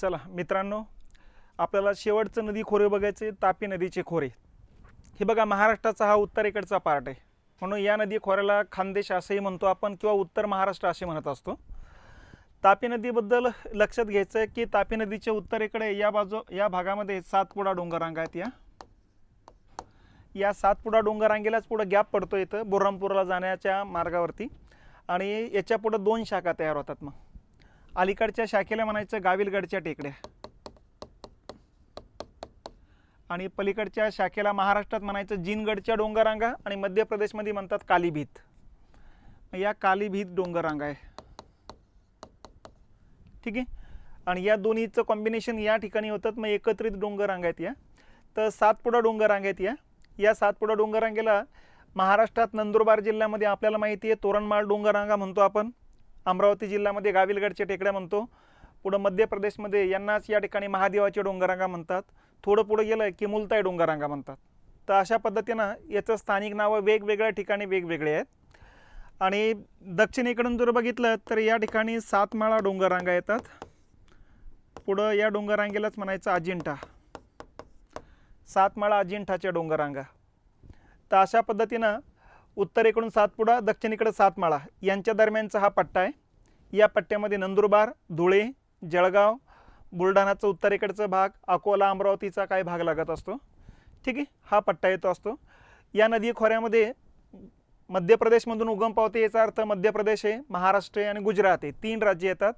चला मित्रांनो आपल्याला शेवटचं नदी खोरे बघायचे तापी नदीचे खोरे. हे बघा महाराष्ट्राचा हा उत्तरेकडचा पार्ट आहे. म्हणून या नदी खोऱ्याला खानदेश असंही म्हणतो आपण किंवा उत्तर महाराष्ट्र असे म्हणत असतो. तापी नदीबद्दल लक्षात घ्यायचं आहे की तापी नदीच्या उत्तरेकडे या बाजू या भागामध्ये सातपुडा डोंगररांगा आहेत या. या सातपुडा डोंगररांगेलाच पुढं गॅप पडतो इथं बुरहामपूरला जाण्याच्या मार्गावरती. आणि याच्या पुढं दोन शाखा तयार होतात मग. अलीकडच्या शाखेला म्हणायचं गाविलगडच्या टेकड्या. आणि पलीकडच्या शाखेला महाराष्ट्रात म्हणायचं जिनगडच्या डोंगररांगा आणि मध्य प्रदेशमध्ये म्हणतात कालीभीत. या कालीभीत डोंगररांगा आहे. ठीक आहे? आणि या दोन्हीचं कॉम्बिनेशन या ठिकाणी होतात मग एकत्रित डोंगररांगा आहेत या. तर सातपुडा डोंगररांगा आहेत या. या सातपुडा डोंगररांगेला महाराष्ट्रात नंदुरबार जिल्ह्यामध्ये आपल्याला माहिती आहे तोरणमाळ डोंगररांगा म्हणतो आपण. अमरावती जिल्ह्यामध्ये गाविलगडच्या टेकड्या म्हणतो. पुढं मध्य प्रदेशमध्ये यांनाच या ठिकाणी महादेवाचे डोंगरांगा म्हणतात. थोडं पुढं गेलं की मुलताई डोंगरांगा म्हणतात. तर अशा पद्धतीनं याचं स्थानिक नावं वेगवेगळ्या ठिकाणी वेगवेगळे आहेत. आणि दक्षिणेकडून जर बघितलं तर या ठिकाणी सातमाळा डोंगररांगा येतात. पुढं या डोंगररांगेलाच म्हणायचं अजिंठा. सातमाळा अजिंठाच्या डोंगररांगा तर अशा पद्धतीनं उत्तरेकडून सातपुडा दक्षिणेकडे सातमाळा यांच्या दरम्यानचा हा पट्टा आहे. या पट्ट्यामध्ये नंदुरबार धुळे जळगाव बुलढाणाचा उत्तरेकडचा भाग अकोला अमरावतीचा काही भाग लागत असतो. ठीक आहे? हा पट्टा येतो असतो. या नदी खोऱ्यामध्ये मध्य प्रदेशमधून उगम पावते याचा अर्थ मध्य प्रदेश आहे महाराष्ट्र आहे आणि गुजरात आहे. तीन राज्य येतात.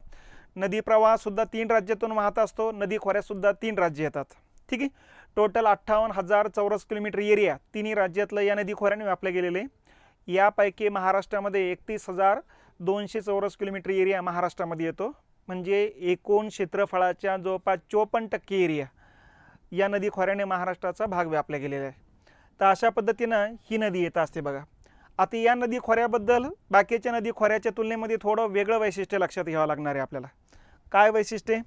नदी प्रवाहसुद्धा तीन राज्यातून वाहत असतो. नदी खोऱ्यातसुद्धा तीन राज्य येतात. ठीक आहे? टोटल अठ्ठावन्न हजार चौरस किलोमीटर एरिया तिन्ही राज्यातलं या नदी खोऱ्याने व्यापलं गेलेलं आहे. यापैकी महाराष्ट्रामध्ये एकतीस हजार दोनशे चौरस किलोमीटर एरिया महाराष्ट्रामध्ये येतो. म्हणजे एकूण क्षेत्रफळाच्या जवळपास चोपन्न टक्के एरिया या नदी खोऱ्याने महाराष्ट्राचा भाग व्यापला गेलेला आहे. तर अशा पद्धतीनं ही नदी येत असते बघा. आता या नदी खोऱ्याबद्दल बाकीच्या नदी खोऱ्याच्या तुलनेमध्ये थोडं वेगळं वैशिष्ट्य लक्षात घ्यावं लागणार आहे आपल्याला. काय वैशिष्ट्य?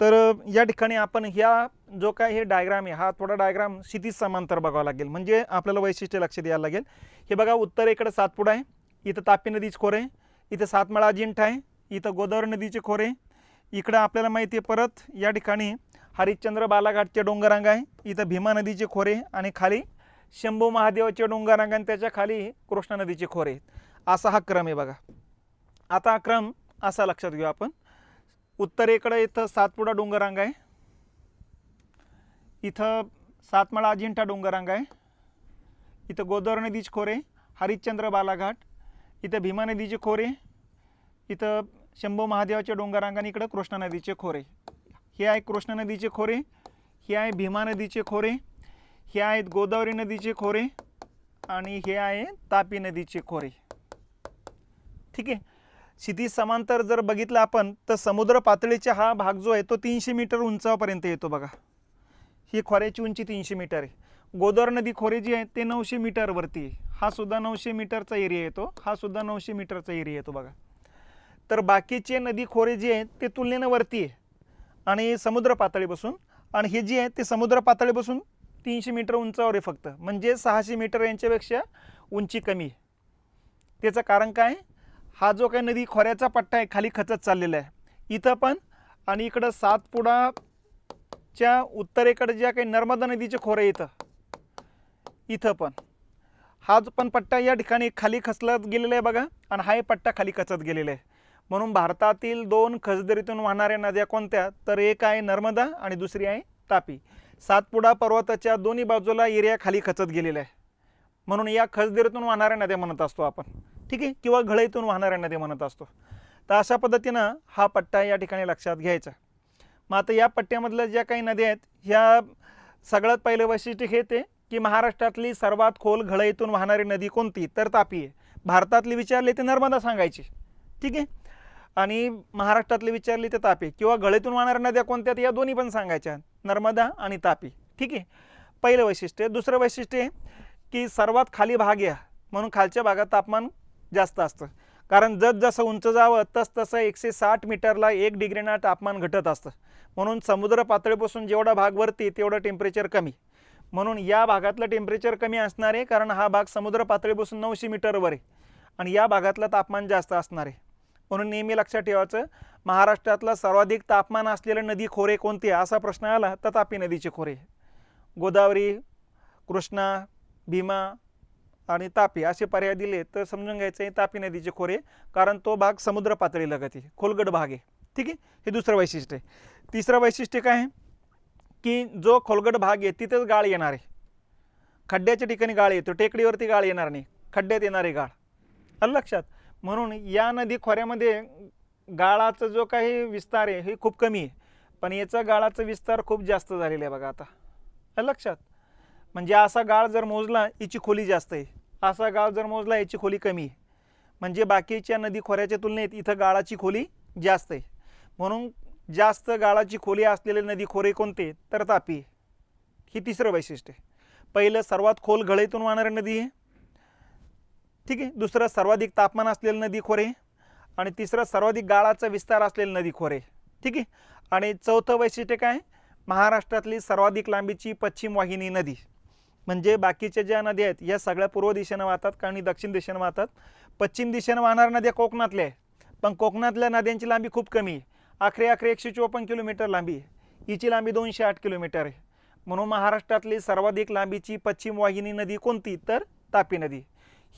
तर या ठिकाणी आपण ह्या जो काय हे डायग्राम आहे हा थोडा डायग्राम क्षितिज समांतर बघावा लागेल. म्हणजे आपल्याला वैशिष्ट्य लक्षात द्यायला लागेल. हे बघा उत्तरेकडे सातपुडा आहे इथं तापी नदीचे खोरे इथं सातमाळा अजिंठा आहे इथं गोदावरी नदीचे खोरे इकडं आपल्याला माहिती आहे परत या ठिकाणी हरिश्चंद्र बालाघाटचे डोंगरांगा आहे इथं भीमा नदीचे खोरे आणि खाली शंभू महादेवाचे डोंगररांगा आणि त्याच्याखाली कृष्णा नदीचे खोरे असा हा क्रम आहे बघा. आता हा क्रम असा लक्षात घेऊ आपण. उत्तरेकडे इथं सातपुडा डोंगरांग आहे. इथं सातमाळा अजिंठा डोंगरांग आहे. इथं गोदावरी नदीचे खोरे हरिश्चंद्र बालाघाट इथं भीमा नदीचे खोरे इथं शंभू महादेवाच्या डोंगरांगाने आणि इकडं कृष्णा नदीचे खोरे. हे आहे कृष्णा नदीचे खोरे हे आहे भीमा नदीचे खोरे हे आहेत गोदावरी नदीचे खोरे आणि हे आहे तापी नदीचे खोरे. ठीक आहे? क्षितिज समांतर जर बघितलं आपण तर समुद्र पातळीचा हा भाग जो आहे तो तीनशे मीटर उंचापर्यंत येतो बघा. ही खोऱ्याची उंची तीनशे मीटर आहे. गोदावरी नदी खोरे जी आहे ते नऊशे मीटरवरती आहे. हा सुद्धा नऊशे मीटरचा एरिया येतो. हा सुद्धा नऊशे मीटरचा एरिया येतो बघा. तर बाकीचे नदी खोरे जे आहेत ते तुलनेनं वरती आहे. आणि समुद्र पातळीपासून आणि हे जे आहे ते समुद्र पातळीपासून तीनशे मीटर उंचावर आहे फक्त. म्हणजे सहाशे मीटर यांच्यापेक्षा उंची कमी आहे. त्याचं कारण काय हा जो काही नदी खोऱ्याचा पट्टा आहे खाली खचत चाललेला आहे. इथं पण आणि इकडं सातपुडाच्या उत्तरेकडे ज्या काही नर्मदा नदीचे खोरे इथं इथं पण. हा जो पण पट्टा या ठिकाणी खाली खचलत गेलेला आहे बघा आणि हाही पट्टा खाली खचत गेलेला आहे. म्हणून भारतातील दोन खसदरीतून वाहणाऱ्या नद्या कोणत्या? तर एक आहे नर्मदा आणि दुसरी आहे तापी. सातपुडा पर्वताच्या दोन्ही बाजूला एरिया खाली खचत गेलेला आहे. म्हणून या खसदरीतून वाहणाऱ्या नद्या म्हणत असतो आपण. ठीक आहे? किंवा घळईतून वाहणाऱ्या नद्या म्हणत असतो. तर अशा पद्धतीनं हा पट्टा या ठिकाणी लक्षात घ्यायचा. मग आता या पट्ट्यामधल्या ज्या काही नद्या आहेत ह्या सगळ्यात पहिलं वैशिष्ट्य हे ते की महाराष्ट्रातली सर्वात खोल घळईतून वाहणारी नदी कोणती? तर तापी आहे. भारतातली विचारली ते नर्मदा सांगायची. ठीक आहे? आणि महाराष्ट्रातली विचारली तर तापी किंवा घळेतून वाहणाऱ्या नद्या कोणत्या या दोन्ही पण सांगायच्या. नर्मदा आणि तापी. ठीक आहे? पहिलं वैशिष्ट्य. दुसरं वैशिष्ट्य आहे की सर्वात खाली भाग या. म्हणून खालच्या भागात तापमान जास्त असतं. कारण जसजसं उंच जावं तस तसं एकशे साठ मीटरला एक डिग्रीना तापमान घटत असतं. म्हणून समुद्र पातळीपासून जेवढा भाग वरती तेवढं टेम्परेचर कमी. म्हणून या भागातलं टेम्परेचर कमी असणार आहे कारण हा भाग समुद्र पातळीपासून नऊशे मीटरवर आहे. आणि या भागातलं तापमान जास्त असणार. आहे म्हणून नेहमी लक्षात ठेवायचं महाराष्ट्रातलं सर्वाधिक तापमान असलेलं नदी खोरे कोणते असा प्रश्न आला तर तापी नदीचे खोरे. गोदावरी कृष्णा भीमा आणि तापी असे पर्याय दिले तर समजून घ्यायचं आहे तापी नदीचे खोरे कारण तो भाग समुद्र पातळी लगत आहे खोलगड भाग आहे. ठीक आहे? हे दुसरं वैशिष्ट्य आहे. तिसरं वैशिष्ट्य काय आहे? की जो खोलगड भाग आहे तिथेच गाळ येणार आहे. खड्ड्याच्या ठिकाणी गाळ येतो टेकडीवरती गाळ येणार नाही. खड्ड्यात येणारे गाळ. आलं लक्षात? म्हणून या नदी खोऱ्यामध्ये गाळाचा जो काही विस्तार आहे हे खूप कमी आहे. पण याचा गाळाचा विस्तार खूप जास्त झालेला आहे बघा आता. लक्षात? म्हणजे असा गाळ जर मोजला याची खोली जास्त आहे. असा गाळ जर मोजला याची खोली कमी आहे. म्हणजे बाकीच्या नदी खोऱ्याच्या तुलनेत इथं गाळाची खोली जास्त आहे. म्हणून जास्त गाळाची खोली असलेले नदी खोरे कोणते? तर तापी आहे. ही तिसरं वैशिष्ट्य आहे. पहिलं सर्वात खोल गळीतून वाहणारी नदी आहे. ठीक आहे? दुसरं सर्वाधिक तापमान असलेलं नदी खोरे आणि तिसरं सर्वाधिक गाळाचा विस्तार असलेलं नदी खोरे ठीक आहे? आणि चौथं वैशिष्ट्य काय? महाराष्ट्रातली सर्वाधिक लांबीची पश्चिम वाहिनी नदी. म्हणजे बाकीच्या ज्या नद्या आहेत या सगळ्या पूर्व दिशेनं वाहतात आणि दक्षिण दिशेनं वाहतात? पश्चिम दिशेनं वाहणाऱ्या नद्या कोकणातल्या आहे. पण कोकणातल्या नद्यांची लांबी खूप कमी आहे. आखरे आखरे एकशे चोपन्न किलोमीटर लांबी आहे. हिची लांबी दोनशे आठ किलोमीटर आहे. म्हणून महाराष्ट्रातली सर्वाधिक लांबीची पश्चिम वाहिनी नदी कोणती? तर तापी नदी.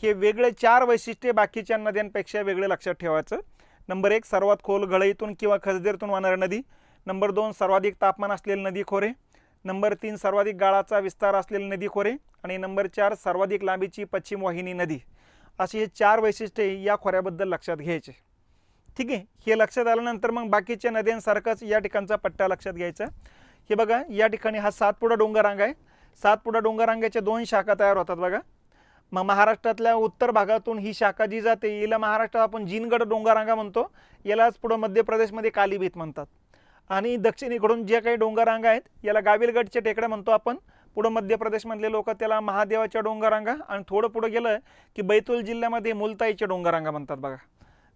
हे वेगळे चार वैशिष्ट्ये बाकीच्या नद्यांपेक्षा वेगळे लक्षात ठेवायचं. नंबर एक सर्वात खोल गळईतून किंवा खसदेरतून वाहणारी नदी. नंबर दोन सर्वाधिक तापमान असलेले नदी खोरे. नंबर तीन सर्वाधिक गाळाचा विस्तार असलेले नदी खोरे आणि नंबर चार सर्वाधिक लांबीची पश्चिम वाहिनी नदी. अशी हे चार वैशिष्ट्ये या खोऱ्याबद्दल लक्षात घ्यायचे. ठीक आहे हे लक्षात आल्यानंतर मग बाकीच्या नद्यांसारखाच या ठिकाणचा पट्टा लक्षात घ्यायचा. हे बघा या ठिकाणी हा सातपुडा डोंगररांग आहे. सातपुडा डोंगररांगाच्या दोन शाखा तयार होतात बघा. मग महाराष्ट्रातल्या उत्तर भागातून ही शाखा जी जाते हिला महाराष्ट्रात आपण जिनगड डोंगररांगा म्हणतो. यालाच पुढं मध्य प्रदेशमध्ये कालीभीत म्हणतात. आणि दक्षिणेकडून जे काही डोंगररांगा आहेत याला गाविलगडच्या टेकड्या म्हणतो आपण. पुढं मध्य प्रदेशमधले लोक त्याला महादेवाच्या डोंगररांगा आणि थोडं पुढं गेलं की बैतूल जिल्ह्यामध्ये मुलताईच्या डोंगररांगा म्हणतात बघा.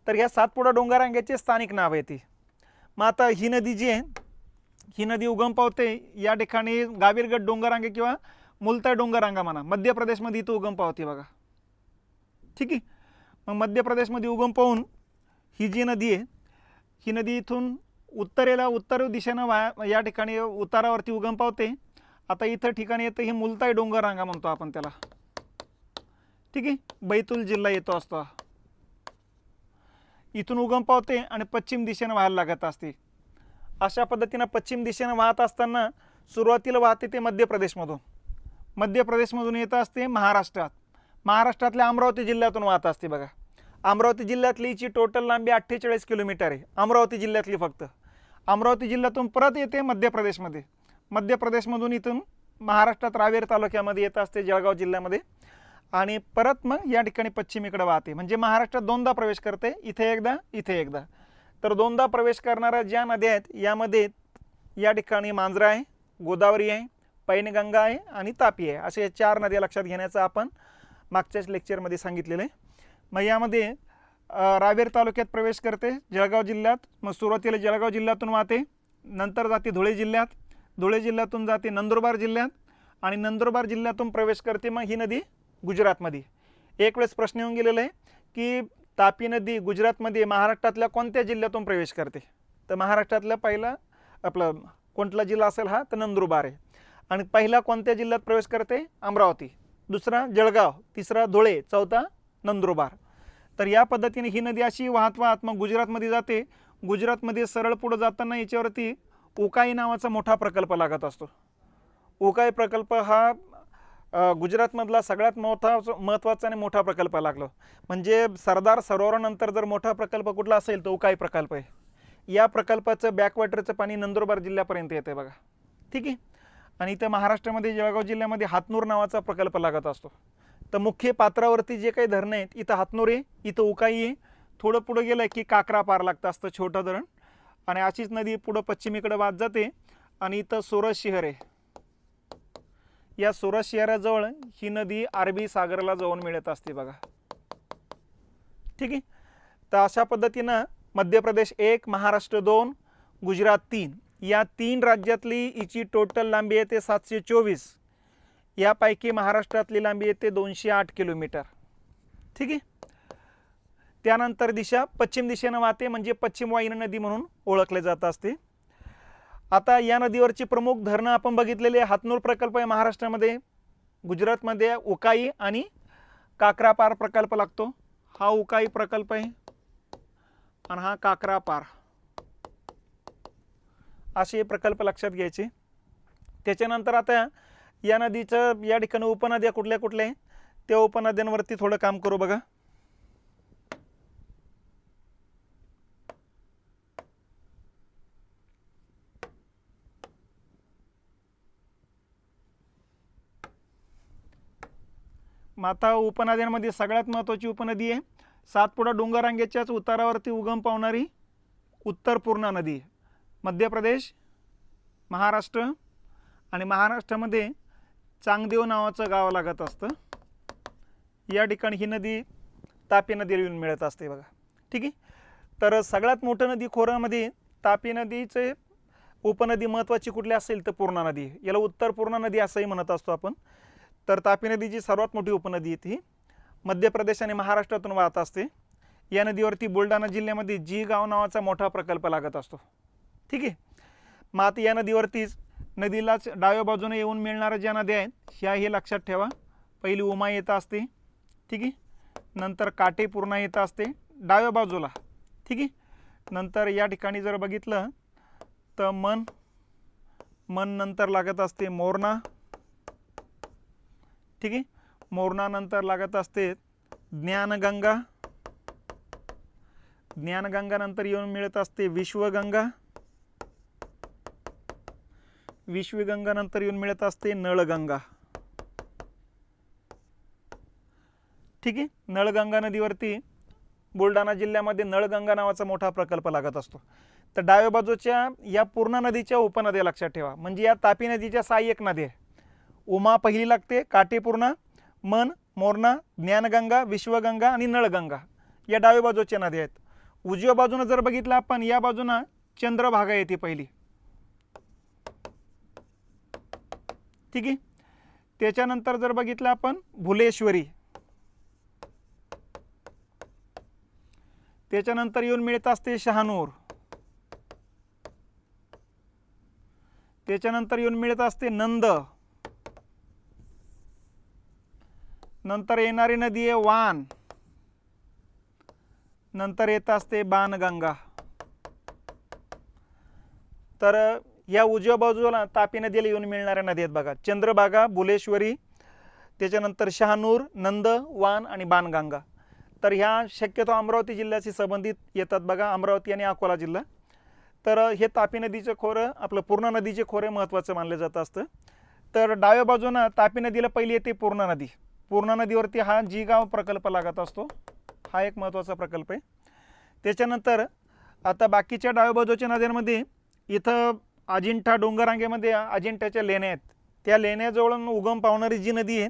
तर ह्या सातपुडा डोंगररांग्याचे स्थानिक नाव आहे ती. मग आता ही नदी जी आहे ही नदी उगम पावते या ठिकाणी गाविरगड डोंगररांगे किंवा मुलताई डोंगररांगा म्हणा मध्य प्रदेशमध्ये इथं उगम पावते बघा. ठीक आहे? मग मध्य प्रदेशमध्ये उगम पाहून ही जी नदी आहे ही नदी इथून उत्तरेला उत्तर दिशेनं वा या ठिकाणी उतारावरती उगम पावते. आता इथं ठिकाणी येतं ही मुलताई डोंगररांगा म्हणतो आपण त्याला. ठीक आहे? बैतूल जिल्हा येतो असतो. इथून उगम पावते आणि पश्चिम दिशेनं व्हायला लागत असते. अशा पद्धतीनं पश्चिम दिशेनं वाहत असताना सुरुवातीला वाहते ते मध्य प्रदेशमधून मध्य प्रदेशमधून येत असते महाराष्ट्रात. महाराष्ट्रातल्या अमरावती जिल्ह्यातून वाहत असते बघा. अमरावती जिल्ह्यातली हिची टोटल लांबी अठ्ठेचाळीस किलोमीटर आहे. अमरावती जिल्ह्यातली फक्त. अमरावती जिल्ह्यातून परत येते मध्य प्रदेशमध्ये मध्य प्रदेशमधून इथून महाराष्ट्रात रावेर तालुक्यामध्ये येत असते जळगाव जिल्ह्यामध्ये. आणि परत मग या ठिकाणी पश्चिमेकडे वाहते. म्हणजे महाराष्ट्रात दोनदा प्रवेश करते इथे एकदा इथे एकदा. तर दोनदा प्रवेश करणाऱ्या ज्या नद्या आहेत यामध्ये या ठिकाणी मांजरा आहे गोदावरी आहे पैनगंगा आहे आणि तापी आहे. असे चार नद्या लक्षात घेण्याचं आपण मागच्याच लेक्चरमध्ये सांगितलेलं आहे. मग यामध्ये रावेर तालुक्यात प्रवेश करते जळगाव जिल्ह्यात. मग सुरुवातीला जळगाव जिल्ह्यातून वाहते नंतर जाते धुळे जिल्ह्यात. धुळे जिल्ह्यातून जाते नंदुरबार जिल्ह्यात आणि नंदुरबार जिल्ह्यातून प्रवेश करते मग ही नदी गुजरातमध्ये. एक वेळेस प्रश्न येऊन गेलेला आहे की तापी नदी गुजरातमध्ये महाराष्ट्रातल्या कोणत्या जिल्ह्यातून प्रवेश करते? तर महाराष्ट्रातला पहिला आपला कोणता जिल्हा असेल हा? तर नंदुरबार आहे. आणि पहिला कोणत्या जिल्ह्यात प्रवेश करते? अमरावती. दुसरा जळगाव. तिसरा धुळे. चौथा नंदुरबार. तर या पद्धतीने ही नदी अशी वाहत वाहत मग गुजरातमध्ये जाते. गुजरातमध्ये सरळ पुढं जाताना याच्यावरती उकाई नावाचा मोठा प्रकल्प लागत असतो. उकाई प्रकल्प हा गुजरातमधला सगळ्यात मोठा महत्त्वाचा आणि मोठा प्रकल्प लागलो. म्हणजे सरदार सरोवरानंतर जर मोठा प्रकल्प कुठला असेल तो उकाई प्रकल्प आहे. या प्रकल्पाचं बॅकवॉटरचं पाणी नंदुरबार जिल्ह्यापर्यंत येते बघा. ठीक आहे? आणि इथं महाराष्ट्रामध्ये जळगाव जिल्ह्यामध्ये हातनूर नावाचा प्रकल्प लागत असतो. तर मुख्य पात्रावरती जे काही धरणं आहेत इथं हातनोरे इथं उकाई आहे. थोडं पुढं गेलं की काकरा पार लागतं असतं छोटं धरण. आणि अशीच नदी पुढं पश्चिमेकडे वाहत जाते आणि इथं सोरस शहर आहे. या सोरस शहराजवळ ही नदी अरबी सागराला जाऊन मिळत असते बघा. ठीक आहे? तर अशा पद्धतीनं मध्य प्रदेश एक महाराष्ट्र दोन गुजरात तीन. या तीन राज्यातली हिची टोटल लांबी आहे ते सातशे चोवीस. यापैकी महाराष्ट्रातली लांबी येते दोनशे आठ किलोमीटर. ठीक आहे? त्यानंतर दिशा पश्चिम दिशेनं वाहते म्हणजे पश्चिम वाहिनी नदी म्हणून ओळखले जात असते. आता या नदीवरची प्रमुख धरणं आपण बघितलेले हातनूर प्रकल्प आहे महाराष्ट्रामध्ये गुजरातमध्ये उकाई आणि काकरापार प्रकल्प लागतो. हा उकाई प्रकल्प आहे आणि हा काकरापार. असे प्रकल्प लक्षात घ्यायचे. त्याच्यानंतर आता या नदीचं या ठिकाणी उपनद्या कुठल्या कुठल्या आहे त्या उपनद्यांवरती थोडं काम करू बघा. माता उपनद्यांमध्ये सगळ्यात महत्त्वाची उपनदी आहे. सातपुडा डोंगरांगेच्याच उतारावरती उगम पावणारी उत्तर पूर्णा नदी मध्य प्रदेश महाराष्ट्र आणि महाराष्ट्रामध्ये चांगदेव नावाचं गाव लागत असतं. या ठिकाणी ही नदी तापी नदीला येऊन मिळत असते बघा. ठीक आहे? तर सगळ्यात मोठं नदी खोऱ्यामध्ये तापी नदीचे उपनदी महत्त्वाची कुठली असेल तर पूर्णा नदी. आहे. याला उत्तर पूर्णा नदी असंही म्हणत असतो आपण. तर तापी नदीची सर्वात मोठी उपनदी आहे ती. मध्य प्रदेश आणि महाराष्ट्रातून वाहत असते. या नदीवरती बुलढाणा जिल्ह्यामध्ये जी गाव नावाचा मोठा प्रकल्प लागत असतो. ठीक आहे? मग आता या नदीवरतीच नदीलाच डाव्या बाजूने येऊन मिळणाऱ्या ज्या नद्या आहेत ह्या हे लक्षात ठेवा. पहिली उमा येत असते ठीक आहे? नंतर काटे पूर्णा येत असते डाव्या बाजूला ठीक आहे? नंतर या ठिकाणी जर बघितलं तर मन मन नंतर लागत असते मोरणा ठीक आहे? मोरणानंतर लागत असते ज्ञानगंगा ज्ञानगंगानंतर येऊन मिळत असते विश्वगंगा विश्वगंगा नंतर येऊन मिळत असते नळगंगा. ठीक आहे? नळगंगा नदीवरती बुलढाणा जिल्ह्यामध्ये नळगंगा नावाचा मोठा प्रकल्प लागत असतो. तर डाव्या बाजूच्या या पूर्ण नदीच्या उपनद्या लक्षात ठेवा. म्हणजे या तापी नदीच्या सहाय्यक नद्या आहे. उमा पहिली लागते काटेपूर्णा मन मोरणा ज्ञानगंगा विश्वगंगा आणि नळगंगा या डाव्या बाजूच्या नद्या आहेत. उजव्या बाजूनं जर बघितलं आपण या बाजूनं चंद्रभागा येते पहिली. ठीक आहे त्याच्यानंतर जर बघितलं आपण भुलेश्वरी. त्याच्यानंतर येऊन मिळत असते शहानूर. त्याच्यानंतर येऊन मिळत असते नंद. नंतर येणारी नदी आहे वान. नंतर येत असते बाणगंगा. तर या उजव्या बाजूला तापी नदीला येऊन मिळणाऱ्या नदी आहेत बघा. चंद्रभागा बुलेश्वरी त्याच्यानंतर शहानूर नंद वान आणि बाणगंगा. तर ह्या शक्यतो अमरावती जिल्ह्याशी संबंधित येतात बघा अमरावती आणि अकोला जिल्हा. तर हे तापी नदीचं खोरं आपलं पूर्णा नदीचे खोरे महत्त्वाचं मानलं जात असतं. तर डाव्या बाजूनं तापी नदीला पहिली येते पूर्णा नदी. पूर्णा नदीवरती हा जी गाव प्रकल्प लागत असतो. हा एक महत्त्वाचा प्रकल्प आहे. त्याच्यानंतर आता बाकीच्या डाव्या बाजूच्या नद्यांमध्ये इथं अजिंठा डोंगरांगेमध्ये अजिंठ्याच्या लेण्या आहेत. त्या लेण्याजवळून उगम पावणारी जी नदी आहे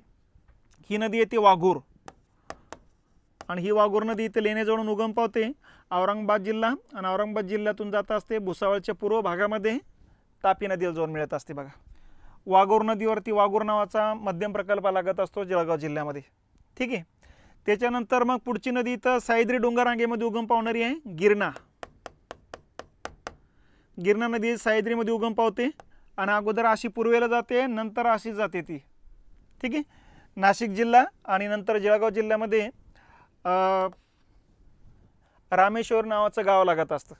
ही नदी आहे ती वाघूर. आणि ही वाघूर नदी इथे लेण्याजवळून उगम पावते औरंगाबाद जिल्हा. आणि औरंगाबाद जिल्ह्यातून जात असते भुसावळच्या पूर्व भागामध्ये तापी नदीला जाऊन मिळत असते बघा. वाघूर नदीवरती वाघूर नावाचा मध्यम प्रकल्प लागत असतो जळगाव जिल्ह्यामध्ये. ठीक आहे? त्याच्यानंतर मग पुढची नदी इथं सायद्री डोंगरांगेमध्ये उगम पावणारी आहे गिरणा. गिरणा नदी सह्याद्रीमध्ये उगम पावते आणि अगोदर अशी पूर्वेला जाते नंतर अशी जाते ती. ठीक आहे? नाशिक जिल्हा आणि नंतर जळगाव जिल्ह्यामध्ये रामेश्वर नावाचं गाव लागत असतं.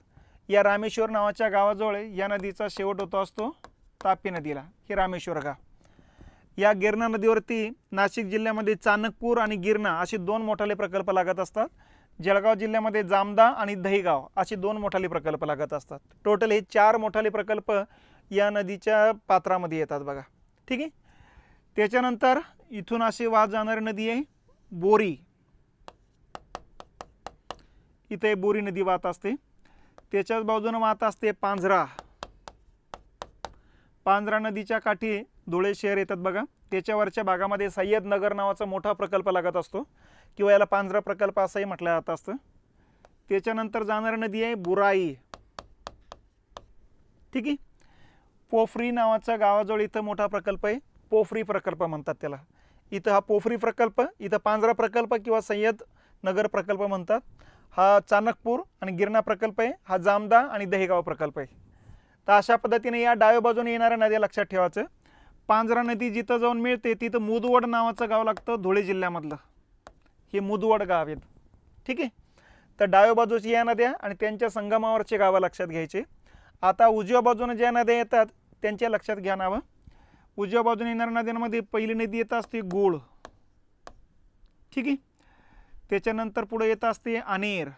या रामेश्वर नावाच्या गावाजवळ या नदीचा शेवट होतो असतो तापी नदीला हे रामेश्वर गाव. या गिरणा नदीवरती नाशिक जिल्ह्यामध्ये चाणकपूर आणि गिरणा असे दोन मोठाले प्रकल्प लागत असतात. जळगाव जिल्ह्यामध्ये जामदा आणि दहीगाव असे दोन मोठाले प्रकल्प लागत असतात. टोटल हे चार मोठाले प्रकल्प या नदीच्या पात्रामध्ये येतात बघा. ठीक आहे? त्याच्यानंतर इथून अशी वाहत जाणारी नदी आहे बोरी. इथे बोरी नदी वाहत असते. त्याच्याच बाजूनं वाहत असते पांझरा पांझरा नदीच्या काठी धुळे शहर येतात बघा. त्याच्यावरच्या भागामध्ये सय्यद नगर नावाचा मोठा प्रकल्प लागत असतो. किंवा याला पांझरा प्रकल्प असंही म्हटलं जात असतं. त्याच्यानंतर जाणारी नदी आहे बुराई. ठीक आहे? पोफरी नावाचा गावाजवळ इथं मोठा प्रकल्प आहे. पोफरी प्रकल्प म्हणतात त्याला. इथं हा पोफरी प्रकल्प इथं पांझरा प्रकल्प किंवा सय्यद नगर प्रकल्प म्हणतात. हा चाणकपूर आणि गिरणा प्रकल्प आहे. हा जामदा आणि दहेगाव प्रकल्प आहे. तर अशा पद्धतीने या डाव्या बाजूने येणाऱ्या नद्या लक्षात ठेवायचं. पांजरा नदी जिथं जाऊन मिळते तिथं मुदवड नावाचं गाव लागतं धुळे जिल्ह्यामधलं. हे मुदवड गाव आहेत. ठीक आहे? तर डाव्या बाजूची या नद्या आणि त्यांच्या संगमावरचे गावं लक्षात घ्यायचे. आता उजव्या बाजूने ज्या नद्या येतात त्यांच्या लक्षात घ्या नावं. उजव्या बाजूने येणाऱ्या नद्यांमध्ये पहिली नदी येत असते गोळ. ठीक आहे? त्याच्यानंतर पुढे येत असते अनेर.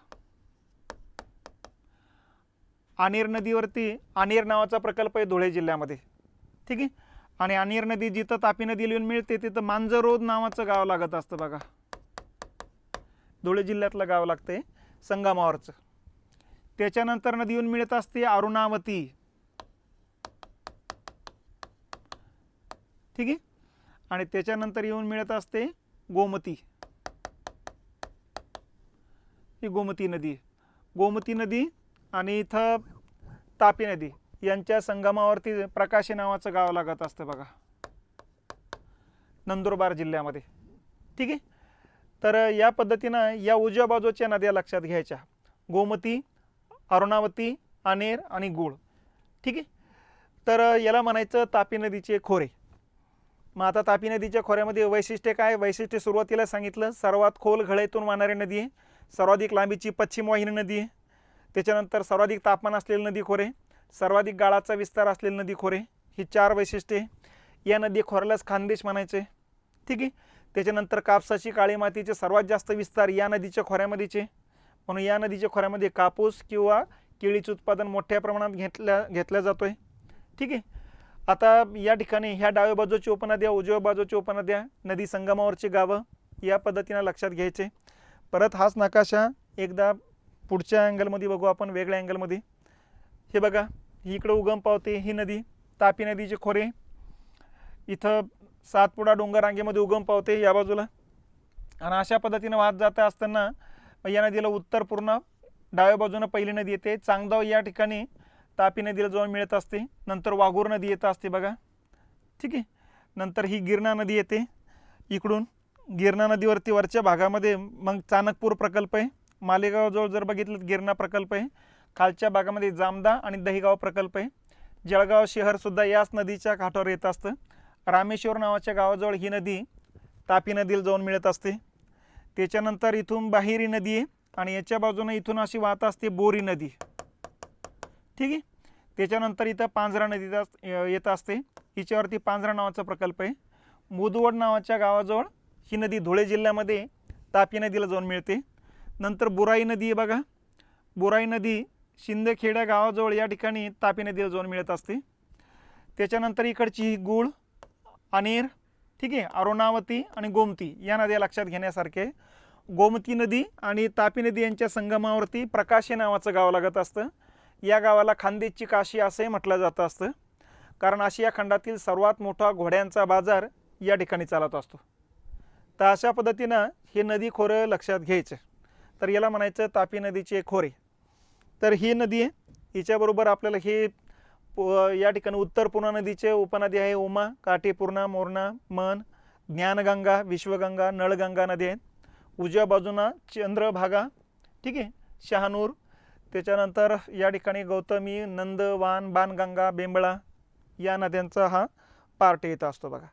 अनेर नदीवरती अनेर नावाचा प्रकल्प आहे धुळे जिल्ह्यामध्ये. ठीक आहे? आणि अनिर नदी जिथं तापी नदी येऊन मिळते तिथं मांजरोद नावाचं गाव लागत असतं बघा. धुळे जिल्ह्यातलं गाव लागतंय संगमावरचं. त्याच्यानंतर नदी येऊन मिळत असते अरुणावती. ठीक आहे? आणि त्याच्यानंतर येऊन मिळत असते गोमती. ही गोमती नदी. गोमती नदी आणि इथं तापी नदी. यांच्या संगमावरती प्रकाशी नावाचं गाव लागत असतं बघा. नंदुरबार जिल्ह्यामध्ये. ठीक आहे? तर या पद्धतीनं या उजव्या बाजूच्या नद्या लक्षात घ्यायच्या. गोमती अरुणावती अनेर आणि गुळ. ठीक आहे? तर याला म्हणायचं तापी नदीचे खोरे. मग आता तापी नदीच्या खोऱ्यामध्ये वैशिष्ट्य काय? वैशिष्ट्य सुरुवातीला सांगितलं सर्वात खोल घळेतून वाहणारी नदी आहे. सर्वाधिक लांबीची पश्चिम वाहिनी नदी आहे. त्याच्यानंतर सर्वाधिक तापमान असलेली नदी खोरे. सर्वाधिक गाळाचा विस्तार असलेली नदी खोरे ही चार वैशिष्ट्ये या नदी खोऱ्यालाच खानदेश म्हणायचे. ठीक आहे? त्याच्यानंतर कापसाची काळी मातीचे सर्वात जास्त विस्तार या नदीच्या खोऱ्यामध्येचे. म्हणून या नदीच्या खोऱ्यामध्ये कापूस किंवा केळीचे उत्पादन मोठ्या प्रमाणात घेतल्या घेतल्या जातो आहे ठीक आहे? आता या ठिकाणी ह्या डाव्या बाजूची उपनद्या उजव्या बाजूची उपनद्या नदी संगमावरची गावं या पद्धतीनं लक्षात घ्यायचे. परत हाच नकाशा एकदा पुढच्या अँगलमध्ये बघू आपण वेगळ्या अँगलमध्ये हे बघा ही इकडं उगम पावते ही नदी तापी नदीचे खोरे. इथं सातपुडा डोंगर रांगेमध्ये उगम पावते या बाजूला. आणि अशा पद्धतीनं वाहत जात असताना या नदीला उत्तर पूर्ण डाव्या बाजूनं पहिली नदी येते. चांगदाव या ठिकाणी तापी नदीला जाऊन मिळत असते. नंतर वाघूर नदी येत असते बघा. ठीक आहे? नंतर ही गिरणा नदी येते. इकडून गिरणा नदीवरती वरच्या भागामध्ये मग चाणकपूर प्रकल्प आहे. मालेगावजवळ जर बघितलं तर गिरणा प्रकल्प आहे. खालच्या भागामध्ये जामदा आणि दहिगाव प्रकल्प आहे. जळगाव शहरसुद्धा याच नदीच्या काठावर येत असतं. रामेश्वर नावाच्या गावाजवळ ही नदी तापी नदीला जाऊन मिळत असते. त्याच्यानंतर इथून बाहेरी नदी आहे आणि याच्या बाजूने इथून अशी वाहत असते बोरी नदी. ठीक आहे? त्याच्यानंतर इथं पांझरा नदी येत असते. हिच्यावरती पांझरा नावाचा प्रकल्प आहे. मुदवड नावाच्या गावाजवळ ही नदी धुळे जिल्ह्यामध्ये तापी नदीला जाऊन मिळते. नंतर बुराई नदी आहे बघा. बुराई नदी शिंदखेड्या गावाजवळ या ठिकाणी तापी नदीला जाऊन मिळत असते. त्याच्यानंतर इकडची ही गुळ अनेर ठीक आहे अरुणावती आणि गोमती या नद्या लक्षात घेण्यासारखे गोमती नदी आणि तापी नदी यांच्या संगमावरती प्रकाशे नावाचं गाव लागत असतं. या गावाला खानदेशची काशी असंही म्हटलं जात असतं. कारण आशिया खंडातील सर्वात मोठा घोड्यांचा बाजार या ठिकाणी चालत असतो. तर अशा पद्धतीनं हे नदी खोरं लक्षात घ्यायचं. तर याला म्हणायचं तापी नदीचे खोरे. तर ही नदी आहे. हिच्याबरोबर आपल्याला हे प- या ठिकाणी उत्तर पूर्णा नदीचे उपनदी आहे. उमा काठी पूर्णा मोरणा मन ज्ञानगंगा विश्वगंगा नळगंगा नदी आहेत. उजव्या बाजूना चंद्रभागा ठीक आहे शहानूर. त्याच्यानंतर या ठिकाणी गौतमी नंद वान बाणगंगा बेंबळा या नद्यांचा हा पार्ट येत असतो बघा.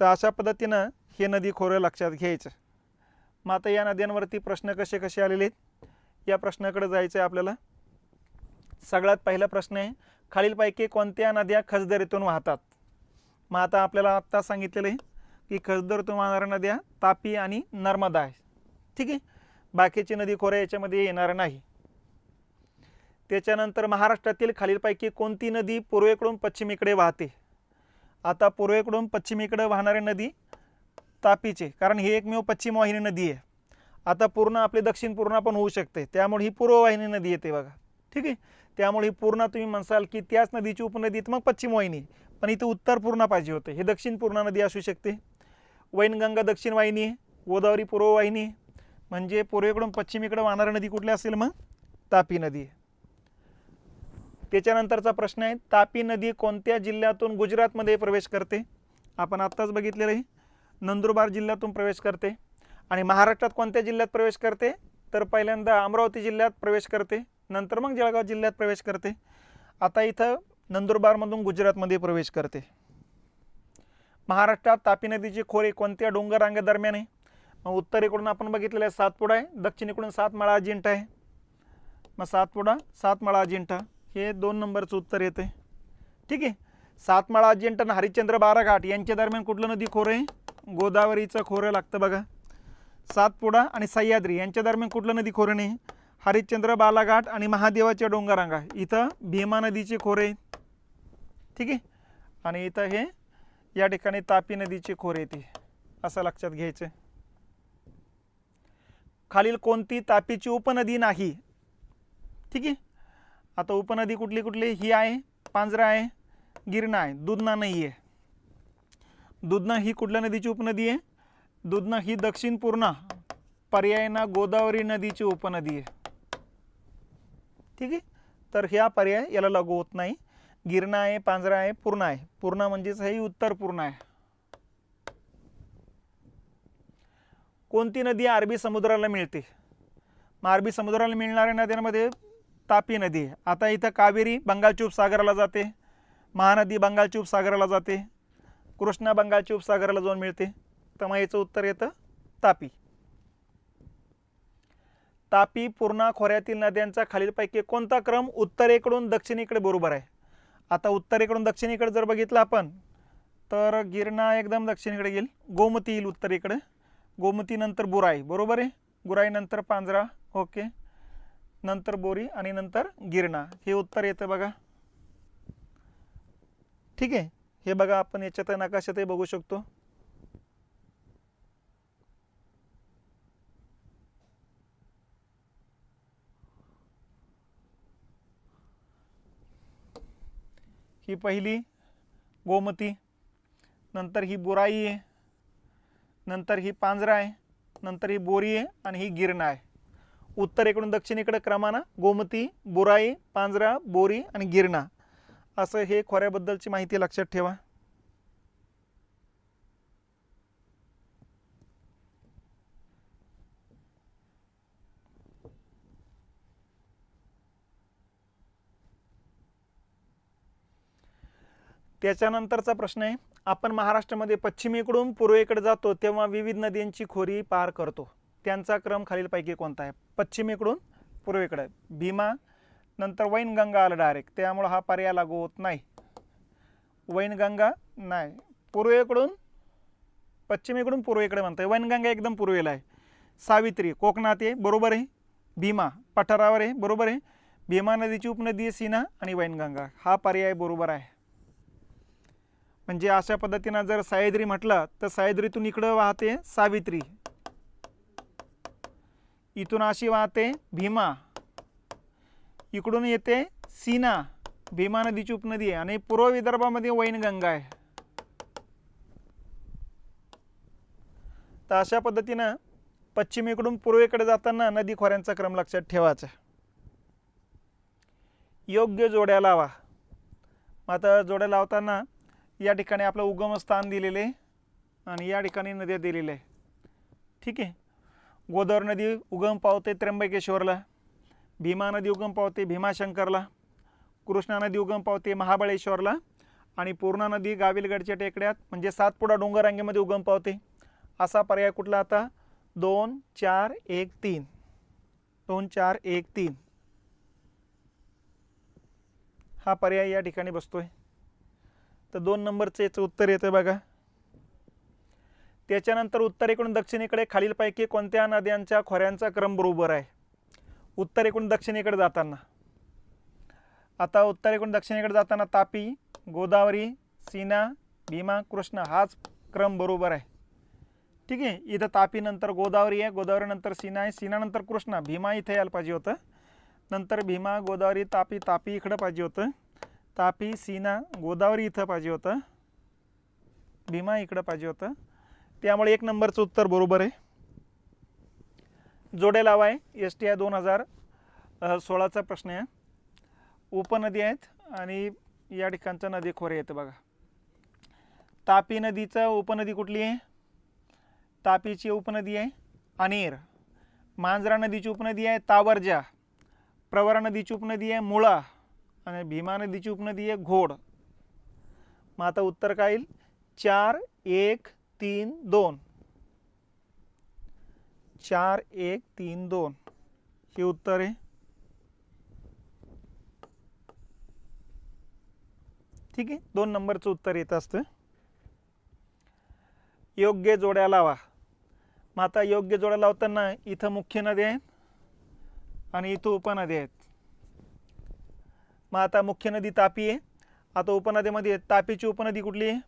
तर अशा पद्धतीनं हे नदी खोरं लक्षात घ्यायचं. मग आता या नद्यांवरती प्रश्न कसे कसे आलेले आहेत? या प्रश्नाकडे जायचं आहे आपल्याला. सगळ्यात पहिला प्रश्न आहे खालीलपैकी कोणत्या नद्या खजदरीतून वाहतात? मग आता आपल्याला आत्ता सांगितलेलं आहे की खजदरीतून वाहणाऱ्या नद्या तापी आणि नर्मदा आहे. ठीक आहे? बाकीची नदी खोऱ्या याच्यामध्ये येणार नाही. त्याच्यानंतर महाराष्ट्रातील खालीलपैकी कोणती नदी पूर्वेकडून पश्चिमेकडे वाहते? आता पूर्वेकडून पश्चिमेकडे वाहणारी नदी तापीचे कारण ही एकमेव पश्चिम वाहिनी नदी आहे. आता पूर्ण आपली दक्षिण पूर्णा पण होऊ शकते. त्यामुळे ही पूर्ववाहिनी नदी येते बघा. ठीक आहे? त्यामुळे ही पूर्णा तुम्ही म्हणसाल की त्याच नदीची उपनदी मग पश्चिम वाहिनी. पण इथं उत्तर पूर्णा पाहिजे होते. हे दक्षिण पूर्णा नदी असू शकते. वैनगंगा दक्षिण वाहिनी आहे. गोदावरी पूर्व वाहिनी आहे. म्हणजे पूर्वेकडून पश्चिमेकडे वाहणारी नदी कुठली असेल मग? तापी नदी आहे. त्याच्यानंतरचा प्रश्न आहे तापी नदी कोणत्या जिल्ह्यातून गुजरातमध्ये प्रवेश करते? आपण आत्ताच बघितलेलं आहे. नंदुरबार जिल्ह्यातून प्रवेश करते. आणि महाराष्ट्रात कोणत्या जिल्ह्यात प्रवेश करते? तर पहिल्यांदा अमरावती जिल्ह्यात प्रवेश करते. नंतर मग जळगाव जिल्ह्यात प्रवेश करते. आता इथं नंदुरबारमधून गुजरातमध्ये प्रवेश करते. महाराष्ट्रात तापी नदीची खोरे कोणत्या डोंगररांगेदरम्यान आहे? मग उत्तरेकडून आपण बघितलेलं आहे सातपुडा आहे. दक्षिणेकडून सातमाळा अजिंठा आहे. मग सातपुडा सातमाळा अजिंठा हे दोन नंबरचं उत्तर येते ठीक आहे. सातमाळा अजिंठा आणि हरिश्चंद्र बाराघाट यांच्या दरम्यान कुठलं नदी खोरं आहे? गोदावरीचं खोरं लागतं बघा. सातपुडा आणि सह्याद्री यांच्या दरम्यान कुठलं नदी खोरं नाही? हरिश्चंद्र बालाघाट आणि महादेवाच्या डोंगरांगा. इथं भीमा नदीचे खोरे आहेत. ठीक आहे? आणि इथं हे या ठिकाणी तापी नदीचे खोरे येते असं लक्षात घ्यायचं. खालील कोणती तापीची उपनदी नाही? ठीक आहे? आता उपनदी कुठली कुठली? ही आहे पांजरा आहे गिरणा आहे दुधना नाही आहे दुधना ही कुठल्या नदीची उपनदी आहे? दुधना ही दक्षिण पूर्णा पर्यायना गोदावरी नदीची उपनदी आहे. ठीक आहे? तर ह्या पर्याय याला लागू होत नाही. गिरणा आहे पांजरा आहे पूर्णा आहे. पूर्णा म्हणजेच ही उत्तर पूर्णा आहे. कोणती नदी अरबी समुद्राला मिळते? मग अरबी समुद्राला मिळणाऱ्या नद्यांमध्ये तापी नदी आहे. आता इथं कावेरी बंगालच्या उपसागराला जाते. महानदी बंगालच्या उपसागराला जाते. कृष्णा बंगालच्या उपसागराला जाऊन मिळते. तर याचं उत्तर येतं तापी. तापी पूर्णा खोऱ्यातील नद्यांचा खालीलपैकी कोणता क्रम उत्तरेकडून दक्षिणेकडे बरोबर आहे? आता उत्तरेकडून दक्षिणेकडे जर बघितलं आपण तर गिरणा एकदम दक्षिणेकडे येईल गोमती येईल उत्तरेकडे. गोमतीनंतर बुराई बरोबर आहे? बुराई नंतर पांजरा ओके. नंतर बोरी आणि नंतर गिरणा हे उत्तर येतं बघा. ठीक आहे? हे बघा आपण याच्यात नकाशातही बघू शकतो. ही पहिली गोमती नंतर ही बुराई आहे नंतर ही पांजरा आहे नंतर ही बोरी आहे आणि ही गिरणा आहे उत्तरेकडून दक्षिणेकडे क्रमानं गोमती बुराई पांजरा बोरी आणि गिरणा. असं हे खोऱ्याबद्दलची माहिती लक्षात ठेवा. त्याच्यानंतरचा प्रश्न आहे आपण महाराष्ट्रामध्ये पश्चिमेकडून पूर्वेकडे जातो तेव्हा विविध नद्यांची खोरी पार करतो. त्यांचा क्रम खालीलपैकी कोणता आहे? पश्चिमेकडून पूर्वेकडे. भीमा नंतर वैनगंगा आलं डायरेक्ट त्यामुळं हा पर्याय लागू होत नाही. वैनगंगा नाही. पूर्वेकडून पश्चिमेकडून पूर्वेकडे म्हणताय. वैनगंगा एकदम पूर्वेला आहे. सावित्री कोकणात आहे बरोबर आहे. भीमा पठारावर आहे बरोबर आहे. भीमा नदीची उपनदी आहे सीना आणि वैनगंगा. हा पर्याय बरोबर आहे. म्हणजे अशा पद्धतीनं जर सह्याद्री म्हटलं तर सह्याद्रीतून इकडं वाहते सावित्री. इथून अशी वाहते भीमा. इकडून येते सीना. भीमा नदीची उपनदी आहे आणि पूर्व विदर्भामध्ये वैनगंगा आहे. तर अशा पद्धतीनं पश्चिमेकडून पूर्वेकडे जाताना नदी खोऱ्यांचा क्रम लक्षात ठेवायचा. योग्य जोड्या लावा. मग आता जोड्या लावताना या ठिकाणी आपलं उगमस्थान दिलेले आहे आणि या ठिकाणी नद्या दिलेल्या आहे ठीक आहे? गोदावरी नदी उगम पावते त्र्यंबकेश्वरला भीमा नदी उगम पावते भीमाशंकरला कृष्णा नदी उगम पावते महाबळेश्वरला आणि पूर्णा नदी गाविलगडच्या टेकड्यात म्हणजे सातपुडा डोंगररांगेमध्ये उगम पावते. असा पर्याय कुठला आता? दोन चार एक तीन. दोन चार एक तीन. हा पर्याय या ठिकाणी बसतोय. तर दोन नंबरचं याचं उत्तर येतं बघा. त्याच्यानंतर उत्तरेकडून दक्षिणेकडे खालीलपैकी कोणत्या नद्यांच्या खोऱ्यांचा क्रम बरोबर आहे? उत्तरेकडून दक्षिणेकडे जाताना. आता उत्तरेकडून दक्षिणेकडे जाताना तापी गोदावरी सीना भीमा कृष्णा हाच क्रम बरोबर आहे. ठीक आहे? इथं तापीनंतर गोदावरी आहे गोदावरीनंतर सीना आहे सीनानंतर कृष्णा भीमा इथे यायला पाहिजे होतं. नंतर भीमा गोदावरी तापी तापी इकडं पाहिजे होतं. तापी सीना गोदावरी इथं पाहिजे होतं. भीमा इकडं पाहिजे होतं. त्यामुळे एक नंबरचं उत्तर बरोबर आहे. जोडे लावा आहे एस टी आय दोन हजार सोळाचा प्रश्न आहे. उपनदी आहेत आणि या ठिकाणचं नदी खोरे येतं बघा. तापी नदीचं उपनदी कुठली आहे? तापीची उपनदी आहे अनेर. मांजरा नदीची उपनदी आहे तावरजा. प्रवरा नदीची उपनदी आहे मुळा. आणि भीमा नदीची उपनदी आहे घोड. मग आता उत्तर काय येईल? चार एक तीन दोन. चार एक तीन दोन. हे उत्तर आहे. ठीक आहे? दोन नंबरचं उत्तर येत असतं. योग्य जोड्या लावा. मग आता योग्य जोड्या लावताना इथं मुख्य नद्या आहेत आणि इथं उपनद्या आहेत. मग आता मुख्य नदी तापी आहे. आता उपनदीमध्ये तापीची उपनदी कुठली आहे?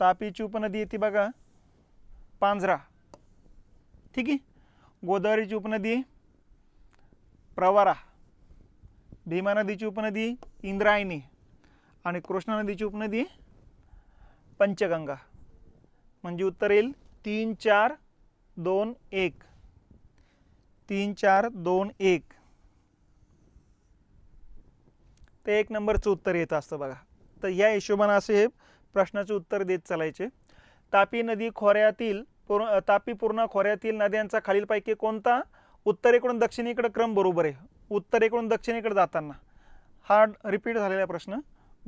तापीची उपनदी येते बघा. पांझरा. ठीक आहे? गोदावरीची उपनदी प्रवारा. भीमा नदीची उपनदी इंद्रायणी. आणि कृष्णा नदीची उपनदी पंचगंगा. म्हणजे उत्तर येईल तीन चार दोन एक. तीन चार दोन एक. ते एक नंबरचं उत्तर येत असतं बघा. तर या हिशोबानं असे हे प्रश्नाचे उत्तर देत चालायचे. तापी नदी खोऱ्यातील पूर्ण तापी पूर्ण खोऱ्यातील नद्यांचा खालीलपैकी कोणता? उत्तरेकडून दक्षिणेकडे क्रम बरोबर आहे. उत्तरेकडून दक्षिणेकडे जाताना. हा रिपीट झालेला प्रश्न.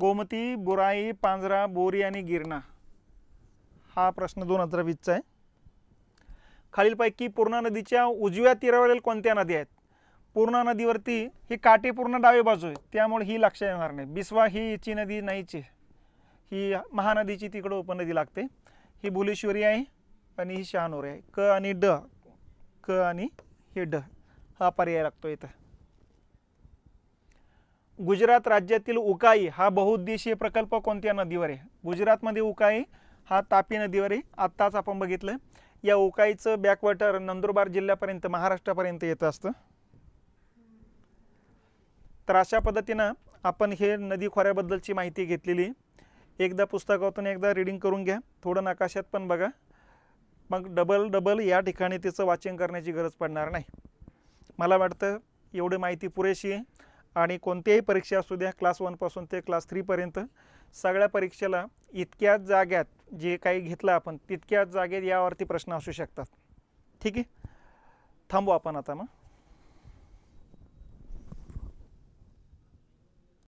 गोमती बुराई पांजरा बोरी आणि गिरणा. हा प्रश्न दोन हजार वीसचा आहे. खालीलपैकी पूर्णा नदीच्या उजव्या तीरावरील कोणत्या नद्या आहेत? पूर्णा नदीवरती ही काटेपूर्ण डावी बाजू आहे त्यामुळे ही लक्षात येणार नाही. बिस्वा ही हिची नदी नाहीची ही महानदीची तिकडं उपनदी लागते. ही भुलेश्वरी आहे आणि ही शहानोरी आहे. क आणि ड क आणि हे ड हा पर्याय लागतो इथं. गुजरात राज्यातील उकाई हा बहुउद्देशीय प्रकल्प कोणत्या नदीवर आहे? गुजरातमध्ये उकाई हा तापी नदीवर आहे. आत्ताच आपण बघितलं. या उकाईचं बॅकवॉटर नंदुरबार जिल्ह्यापर्यंत महाराष्ट्रापर्यंत येत असतं. तर अशा पद्धतीनं आपण हे नदी खोऱ्याबद्दलची माहिती घेतलेली. एकदा पुस्तकातून एकदा रिडिंग करून घ्या. थोडं नकाशात पण बघा. मग डबल डबल या ठिकाणी तिचं वाचन करण्याची गरज पडणार नाही. मला वाटतं एवढी माहिती पुरेशी आहे. आणि कोणत्याही परीक्षा असू द्या क्लास वनपासून ते क्लास थ्रीपर्यंत सगळ्या परीक्षेला इतक्याच जाग्यात जे काही घेतलं आपण तितक्याच जागेत यावरती प्रश्न असू शकतात. ठीक आहे? थांबू आपण आता मग.